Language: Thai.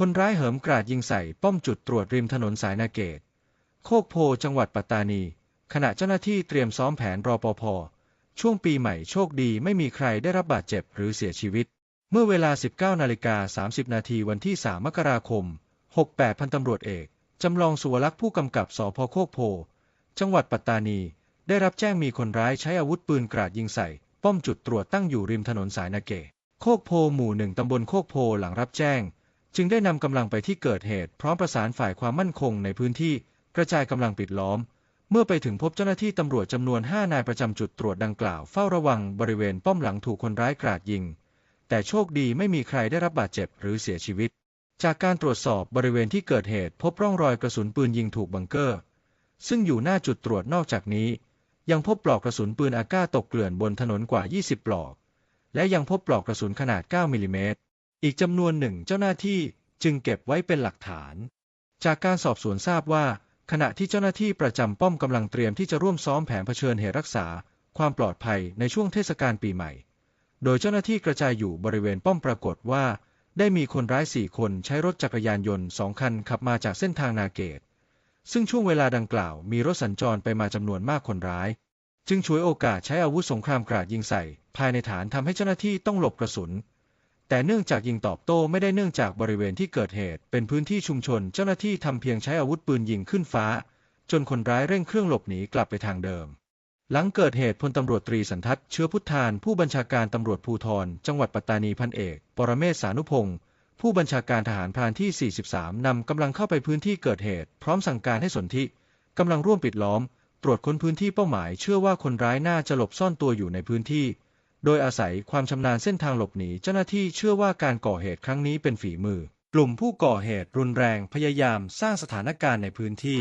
คนร้ายเหิมกราดยิงใส่ป้อมจุดตรวจริมถนนสายนาเกต โคกโพจังหวัดปัตตานี ขณะเจ้าหน้าที่เตรียมซ้อมแผนรอปภช่วงปีใหม่โชคดีไม่มีใครได้รับบาดเจ็บหรือเสียชีวิต เมื่อเวลา 19นาฬิกา30 นาทีวันที่ 3 มกราคม 68 พันตำรวจเอก จำลองสุวลักษ์ผู้กำกับสพโคกโพ จังหวัดปัตตานี ได้รับแจ้งมีคนร้ายใช้อาวุธปืนกราดยิงใส่ ป้อมจุดตรวจตั้งอยู่ริมถนนสายนาเกตโคกโพหมู่หนึ่งตำบลโคกโพหลังรับแจ้ง จึงได้นำกำลังไปที่เกิดเหตุ พร้อมประสานฝ่ายความมั่นคงในพื้นที่ กระจายกำลังปิดล้อม เมื่อไปถึงพบเจ้าหน้าที่ตำรวจจำนวน 5 นายประจำจุดตรวจดังกล่าวเฝ้าระวังบริเวณป้อมหลังถูกคนร้ายกราดยิง แต่โชคดีไม่มีใครได้รับบาดเจ็บหรือเสียชีวิต จากการตรวจสอบบริเวณที่เกิดเหตุ พบร่องรอยกระสุนปืนยิงถูกบังเกอร์ ซึ่งอยู่หน้าจุดตรวจนอกจากนี้ ยังพบปลอกกระสุนปืนอากาศตกเกลื่อนบนถนนกว่า 20 ปลอก และยังพบปลอกกระสุนขนาด 9มิลลิเมตร อีกจำนวนหนึ่งเจ้าหน้าที่จึงเก็บไว้เป็นหลักฐาน จากการสอบสวนทราบว่า ขณะที่เจ้าหน้าที่ประจำป้อมกำลังเตรียมที่จะร่วมซ้อมแผนเผชิญเหตุรักษา ความปลอดภัยในช่วงเทศกาลปีใหม่ โดยเจ้าหน้าที่กระจายอยู่บริเวณป้อมปรากฏว่า ได้มีคนร้ายสี่คนใช้รถจักรยานยนต์สองคันขับมาจากเส้นทางนาเกต ซึ่งช่วงเวลาดังกล่าวมีรถสัญจรไปมาจำนวนมากคนร้าย จึงฉวยโอกาสใช้อาวุธสงครามกราดยิงใส่ ภายในฐานทำให้เจ้าหน้าที่ต้องหลบกระสุน แต่เนื่องจากยิงตอบโต้ไม่ได้เนื่องจากบริเวณที่เกิดเหตุ เป็นพื้นที่ชุมชนเจ้าหน้าที่ทำเพียงใช้อาวุธปืนยิงขึ้นฟ้า จนคนร้ายเร่งเครื่องหลบหนีกลับไปทางเดิม หลังเกิดเหตุพลตำรวจตรีสันทัศน์เชื้อพุทธาน ผู้บัญชาการตำรวจภูธรจังหวัดปัตตานีพันเอก ปรเมศสานุพงศ์ผู้บัญชาการทหารพรานที่ 43 นำกำลังเข้าไปพื้นที่เกิดเหตุ พร้อมสั่งการให้สนธิกำลังร่วมปิดล้อม ตรวจค้นพื้นที่เป้าหมาย เชื่อว่าคนร้ายน่าจะหลบซ่อนตัวอยู่ในพื้นที่ โดยอาศัยความชำนาญเส้นทางหลบหนีเจ้าหน้าที่เชื่อว่าการก่อเหตุครั้งนี้เป็นฝีมือ กลุ่มผู้ก่อเหตุรุนแรงพยายามสร้างสถานการณ์ในพื้นที่